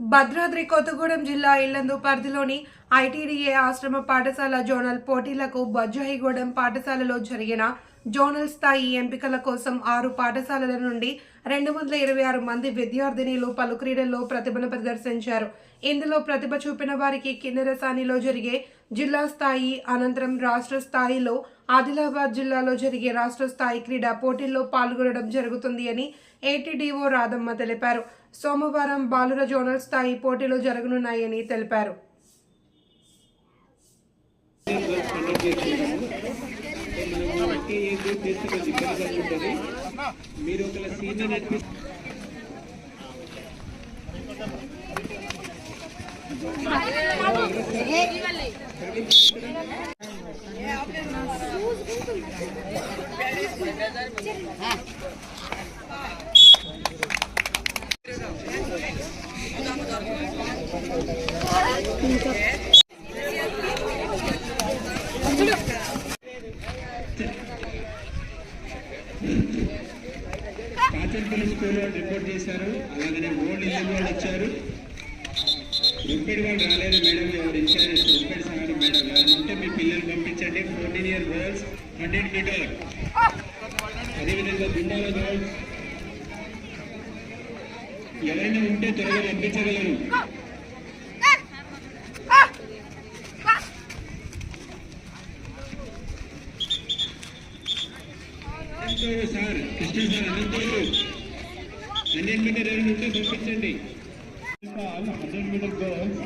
భద్రాద్రి కొత్తగూడెం జిల్లా ఇల్లందు పరిధిలోని ఐటీడీఏ ఆశ్రమ పాఠశాల జోనల్ పోటీలకు బొజ్జాయిగూడెం పాఠశాలలో జరిగిన జోనల్ స్థాయి ఎంపికల కోసం ఆరు పాఠశాలల నుండి రెండు వందల ఇరవై ఆరు మంది విద్యార్థినిలు పలు క్రీడల్లో ప్రతిభను ప్రదర్శించారు. ఇందులో ప్రతిభ చూపిన వారికి కిన్నెరసానిలో జరిగే జిల్లా స్థాయి అనంతరం రాష్ట్ర స్థాయిలో ఆదిలాబాద్ జిల్లాలో జరిగే రాష్ట్ర స్థాయి క్రీడా పోటీల్లో పాల్గొనడం జరుగుతుంది అని ఏటీడీఓ రాధమ్మ తెలిపారు. సోమవారం బాలుర జోనల్ స్థాయి పోటీలు జరగనున్నాయని తెలిపారు. మీరు సీనియర్ నేర్పి కాచన్పల్లి స్కూల్ వాళ్ళు రిపోర్ట్ చేశారు. అలాగనే ఓల్డ్ ఇల్లు వాళ్ళు వచ్చారు. రిపేర్ వాళ్ళు రాలేదు మేడం ఎవరు ఇన్ఛార్జ్ రిపేర్ సార్ మేడం ఎవరైనా ఉంటే మీ పిల్లలు పంపించండి. Fourteen year girls hundred meter అదేవిధంగా గుండాల గర్ల్స్ ఎవరైనా ఉంటే త్వరగా పంపించగలరు సార్ కృష్ణ సార్ అనంతరు హండ్రెడ్ మీటర్ ఎవరైనా ఉంటే పంపించండి. హండ్రెడ్ మీటర్ గర్ల్స్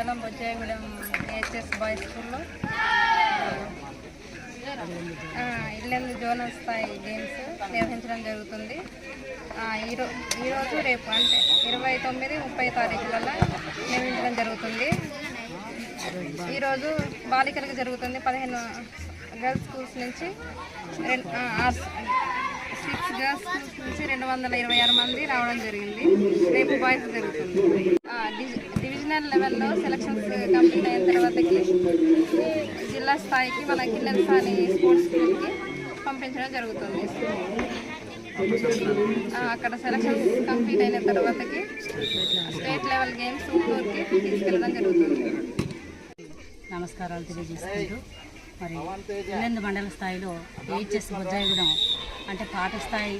మండలం బొజ్జాయిగూడెం హెచ్ఎస్ బాయ్స్ స్కూల్లో. ఆ, ఇల్లెందు జోనల్ స్థాయి గేమ్స్ నిర్వహించడం జరుగుతుంది. ఈరో ఈరోజు రేపు అంటే ఇరవై తొమ్మిది ముప్పై తారీఖులలో నిర్వహించడం జరుగుతుంది. ఈరోజు బాలికలకు జరుగుతుంది పదిహేను గర్ల్స్ స్కూల్స్ నుంచి రెండు సిక్స్ గర్ల్స్ స్కూల్స్ నుంచి రెండు వందల ఇరవై ఆరు మంది రావడం జరిగింది. రేపు బాయ్స్ జరుగుతుంది. నేషనల్ లెవెల్లో సెలక్షన్స్ కంప్లీట్ అయిన తర్వాతకి జిల్లా స్థాయికి మన కిన్నెర స్థాయి స్పోర్ట్స్ స్కూల్కి పంపించడం జరుగుతుంది. అక్కడ సెలక్షన్స్ కంప్లీట్ అయిన తర్వాతకి స్టేట్ లెవెల్ గేమ్స్ ఊరికి తీసుకెళ్ళడం జరుగుతుంది. నమస్కారాలు తెలియజేసుకుంటూ మరి ఇల్లెందు మండల స్థాయిలో ఏహెచ్ఎస్ బొజ్జాయిగూడెం అంటే పాఠస్థాయి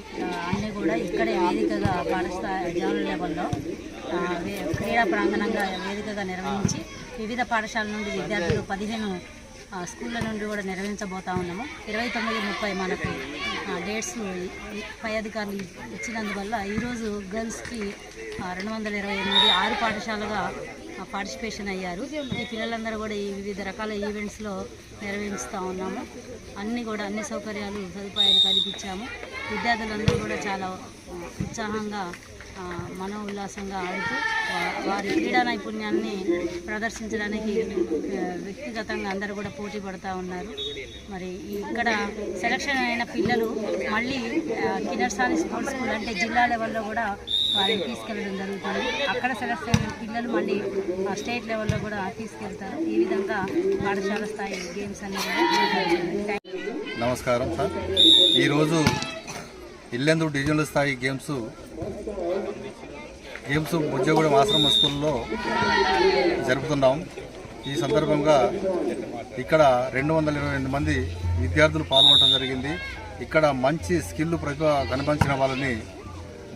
అన్నీ కూడా ఇక్కడే వేదికగా పాఠస్థాయి జోనల్ లెవెల్లో వే- క్రీడా ప్రాంగణంగా వేదికగా నిర్వహించి వివిధ పాఠశాల నుండి విద్యార్థులు పదిహేను స్కూళ్ళ నుండి కూడా నిర్వహించబోతా ఉన్నాము. ఇరవై తొమ్మిది ముప్పై మనకు డేట్స్ పై అధికారులు ఇచ్చినందువల్ల ఈరోజు గర్ల్స్కి రెండు వందల ఇరవై ఎనిమిది ఆరు పాఠశాలగా పార్టిసిపేషన్ అయ్యారు. ఈ పిల్లలందరూ కూడా ఈ వివిధ రకాల ఈవెంట్స్లో నిర్వహిస్తూ ఉన్నాము. అన్నీ కూడా అన్ని సౌకర్యాలు సదుపాయాలు కల్పించాము. విద్యార్థులందరూ కూడా చాలా ఉత్సాహంగా మనో ఉల్లాసంగా ఆడుతూ వారి క్రీడా నైపుణ్యాన్ని ప్రదర్శించడానికి వ్యక్తిగతంగా అందరూ కూడా పోటీ పడుతూ ఉన్నారు. మరి ఇక్కడ సెలక్షన్ అయిన పిల్లలు మళ్ళీ ఆ, కిన్నర్సాని స్పోర్ట్స్ స్కూల్ అంటే జిల్లా లెవెల్లో కూడా వారిని తీసుకెళ్ళడం జరుగుతుంది. అక్కడ సెలెక్ట్ అయిన పిల్లలు మళ్ళీ స్టేట్ లెవెల్లో కూడా తీసుకెళ్తారు. ఈ విధంగా పాఠశాల స్థాయి గేమ్స్ అన్ని నమస్కారం సార్. ఈరోజు ఇల్లెందు డివిజనల్ స్థాయి గేమ్స్ గేమ్స్ బుజ్జగూడెం ఆశ్రమ స్కూల్లో జరుపుతున్నాం. ఈ సందర్భంగా ఇక్కడ రెండు వందల ఇరవై రెండు మంది విద్యార్థులు పాల్గొనడం జరిగింది. ఇక్కడ మంచి స్కిల్ ప్రతిభ కనిపించిన వాళ్ళని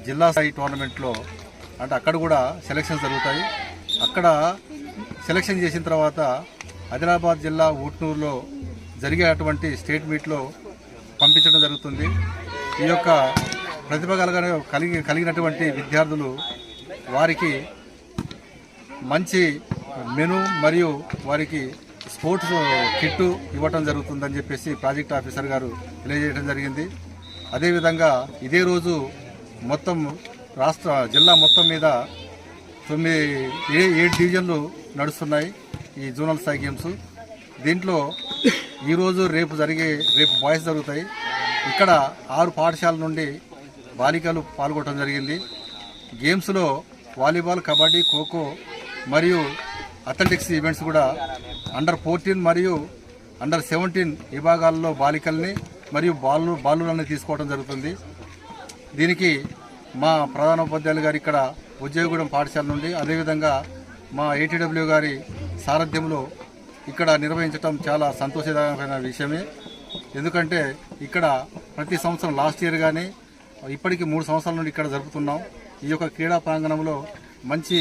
జిల్లా స్థాయి టోర్నమెంట్లో అంటే అక్కడ కూడా సెలక్షన్ జరుగుతాయి. అక్కడ సెలక్షన్ చేసిన తర్వాత ఆదిలాబాద్ జిల్లా ఊట్నూరులో జరిగేటువంటి స్టేట్ మీట్లో పంపించడం జరుగుతుంది. ఈ యొక్క ప్రతిభ కలగ కలిగి కలిగినటువంటి విద్యార్థులు వారికి మంచి మెను మరియు వారికి స్పోర్ట్స్ కిట్టు ఇవ్వటం జరుగుతుందని చెప్పేసి ప్రాజెక్ట్ ఆఫీసర్ గారు తెలియజేయడం జరిగింది. అదేవిధంగా ఇదే రోజు మొత్తం రాష్ట్ర జిల్లా మొత్తం మీద తొమ్మిది ఏ ఏడు డివిజన్లు నడుస్తున్నాయి ఈ జోనల్ స్థాయి గేమ్స్. దీంట్లో ఈరోజు రేపు జరిగే రేపు బాయ్స్ జరుగుతాయి. ఇక్కడ ఆరు పాఠశాల నుండి బాలికలు పాల్గొనడం జరిగింది. గేమ్స్లో వాలీబాల్ కబడ్డీ ఖోఖో మరియు అథ్లెటిక్స్ ఈవెంట్స్ కూడా అండర్ ఫోర్టీన్ మరియు అండర్ సెవెంటీన్ విభాగాల్లో బాలికల్ని మరియు బాలు బాలులను తీసుకోవడం జరుగుతుంది. దీనికి మా ప్రధాన ఉపాధ్యాయులు గారు ఇక్కడ ఉద్యోగగూడెం పాఠశాల నుండి అదేవిధంగా మా ఏటీడబ్ల్యూ గారి సారథ్యంలో ఇక్కడ నిర్వహించడం చాలా సంతోషదాయకమైన విషయమే. ఎందుకంటే ఇక్కడ ప్రతి సంవత్సరం లాస్ట్ ఇయర్ కానీ ఇప్పటికి మూడు సంవత్సరాల నుండి ఇక్కడ జరుపుతున్నాం. ఈ యొక్క క్రీడా ప్రాంగణంలో మంచి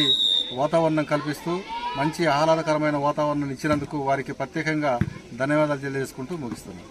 వాతావరణం కల్పిస్తూ మంచి ఆహ్లాదకరమైన వాతావరణం ఇచ్చినందుకు వారికి ప్రత్యేకంగా ధన్యవాదాలు తెలియజేసుకుంటూ ముగిస్తున్నాం.